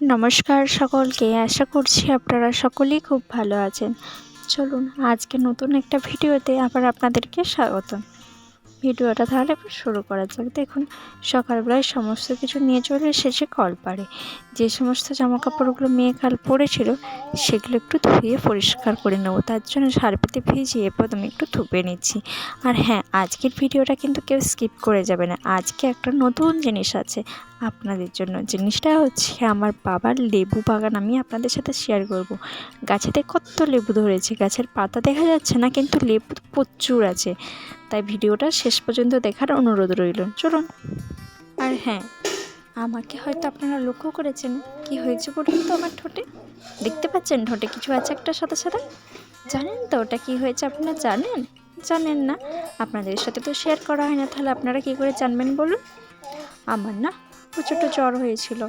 নমস্কার সকলকে। আশা করছি আপনারা সকলেই খুব ভালো আছেন। চলুন, আজকে নতুন একটা ভিডিওতে আবার আপনাদেরকে স্বাগত ভিডিওটা তাহলে শুরু করা যাক। দেখুন, সকালবেলায় সমস্ত কিছু নিয়ে চলে এসেছে কলপাড়ে যে সমস্ত জামা কাপড়গুলো মেয়ে কাল পরেছিল, সেগুলো একটু ধুয়ে পরিষ্কার করে নেব। তার জন্য সার্ফেতে ভিজিয়ে প্রথমে একটু ধুপে নিচ্ছি। আর হ্যাঁ আজকের ভিডিওটা কিন্তু কেউ স্কিপ করে যাবে না। আজকে একটা নতুন জিনিস আছে আপনাদের জন্য। জিনিসটা হচ্ছে আমার বাবার লেবু বাগান আমি আপনাদের সাথে শেয়ার করব। গাছেতে কত লেবু ধরেছে, গাছের পাতা দেখা যাচ্ছে না, কিন্তু লেবু প্রচুর আছে। তাই ভিডিওটা শেষ পর্যন্ত দেখার অনুরোধ রইল। চলুন। আর হ্যাঁ আমাকে হয়তো আপনারা লক্ষ্য করেছেন। কি হয়েছে বলুন তো আমার ঠোঁটে? দেখতে পাচ্ছেন ঠোঁটে কিছু আছে একটা সাথে সাথে? জানেন তো ওটা কি হয়েছে আপনারা জানেন? জানেন না। আপনাদের সাথে তো শেয়ার করা হয় না। তাহলে আপনারা কি করে জানবেন বলুন? আমার না প্রচণ্ড জ্বর হয়েছিল।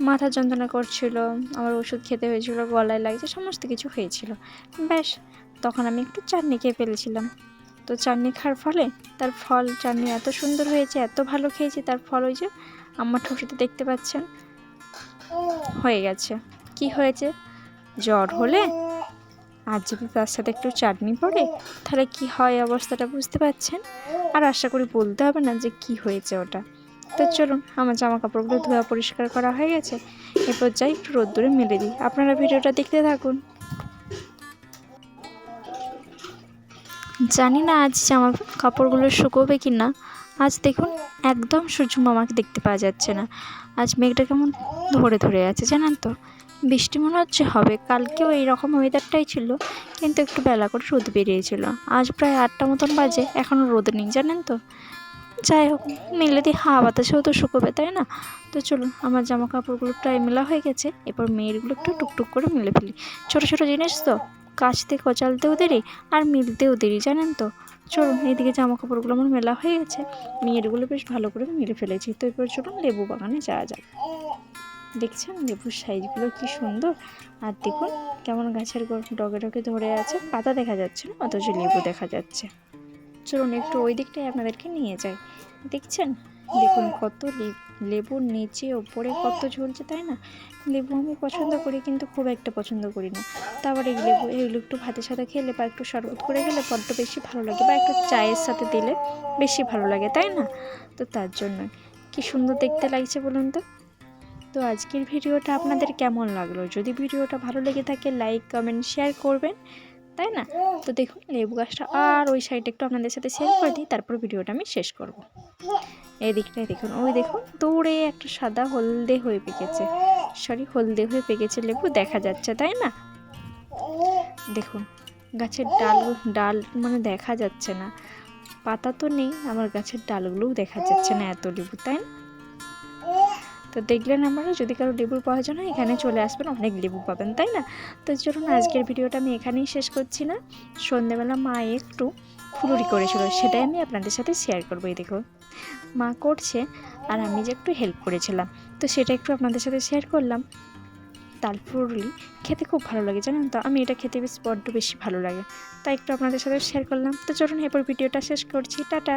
মাথা যন্ত্রণা করছিল, আমার ওষুধ খেতে হয়েছিল, গলায় লাগছে, সমস্ত কিছু হয়েছিল। ব্যাস তখন আমি একটু চাটনি খেয়ে ফেলেছিলাম। তো চাটনি খাওয়ার ফলে তার ফল, চাটনি এত সুন্দর হয়েছে, এত ভালো খেয়েছি, তার ফল ওই যে আমার ঠোঁটিতে দেখতে পাচ্ছেন। হয়ে গেছে। কি হয়েছে? জ্বর হলে আর যদি তার সাথে একটু চাটনি পড়ে, তাহলে কি হয় অবস্থাটা বুঝতে পারছেন আর আশা করি বলতে হবে না যে কি হয়েছে ওটা। তো চলুন, আমার জামা কাপড়গুলো ধোয়া পরিষ্কার করা হয়ে গেছে। এরপর যাই একটু রোদ্দুরে মেলে দিই। আপনারা ভিডিওটা দেখতে থাকুন। জানি না আজ জামা কাপড়গুলো শুকোবে কি না। আজ দেখুন, একদম সূর্য মামাকে দেখতে পাওয়া যাচ্ছে না। আজ মেঘটা কেমন ধরে ধরে আছে জানেন তো। বৃষ্টি মনে হচ্ছে হবে। কালকেও এইরকম ওয়েদারটাই ছিল, কিন্তু একটু বেলা করে রোদ বেরিয়েছিল। আজ প্রায় আটটা মতন বাজে এখনও রোদ নেই জানেন তো। যাই হোক, মেলে দিয়ে হাওয়া বাতাসেও তো শুকোবে, তাই না? তো চলুন, আমার জামা কাপড়গুলো প্রায় মেলা হয়ে গেছে। এরপর মেয়েরগুলো একটু টুকটুক করে মেলে ফেলি। ছোটো ছোটো জিনিস তো। কাচতে কচালতেও দেরি আর মিলতেও দেরি, জানেন তো? চলুন, এইদিকে জামা কাপড়গুলো আমার মেলা হয়ে গেছে। মেয়েরগুলো বেশ ভালো করে মেলে ফেলেছি। তো এরপর চলুন লেবু বাগানে যাওয়া যাক। দেখছেন লেবুর সাইজগুলো কি সুন্দর? আর দেখুন, কেমন গাছের ডগে ডগে ধরে আছে। পাতা দেখা যাচ্ছে না, অথচ লেবু দেখা যাচ্ছে। চলুন, একটু ওই দিকটাই আপনাদেরকে নিয়ে যাই। দেখছেন? দেখুন কত লেবুর নিচে ওপরে কত ঝুলছে তাই না? লেবু আমি পছন্দ করি কিন্তু খুব একটা পছন্দ করি না। তারপর এই লেবু এগুলো একটু ভাতের সাথে খেলে বা একটু শরবত করে গেলে বড্ড বেশি ভালো লাগে বা একটু চায়ের সাথে দিলে বেশি ভালো লাগে তাই না? তো তার জন্য কি সুন্দর দেখতে লাগছে বলুন তো? তো আজকের ভিডিওটা আপনাদের কেমন লাগল? যদি ভিডিওটা ভালো লেগে থাকে লাইক কমেন্ট শেয়ার করবেন। তাই না? তো দেখুন, লেবু গাছটা আর ওই সাইডে একটু আপনাদের সাথে শেয়ার করে দিই, তারপর ভিডিওটা আমি শেষ করব। এই দিকটায় দেখুন, ওই দেখুন দৌড়ে একটা সাদা হলদে হয়ে পেকেছে। সরি হলদে হয়ে পেকেছে লেবু, দেখা যাচ্ছে, তাই না? দেখুন, গাছের ডাল ডাল মানে দেখা যাচ্ছে না। পাতা তো নেই আমার গাছের ডালগুলোও দেখা যাচ্ছে না এত লেবু, তাই না? তো দেখলেন আমরা যদি কারও লেবুর প্রয়োজন হয়, এখানে চলে আসবেন, অনেক লেবু পাবেন, তাই না? তো চলুন আজকের ভিডিওটা আমি এখানেই শেষ করছি না। সন্ধ্যেবেলা মা একটু ফুলুরি করেছিল, সেটাই আমি আপনাদের সাথে শেয়ার করব, এই দেখো মা করছে, আর আমি যে একটু হেল্প করেছিলাম, তো সেটা একটু আপনাদের সাথে শেয়ার করলাম। তাল ফুলুরি খেতে খুব ভালো লাগে, জানেন তো? আমি এটা খেতে বেশ বড্ড বেশি ভালো লাগে, তাই একটু আপনাদের সাথে শেয়ার করলাম। তো চলুন এরপর ভিডিওটা শেষ করছি, টাটা!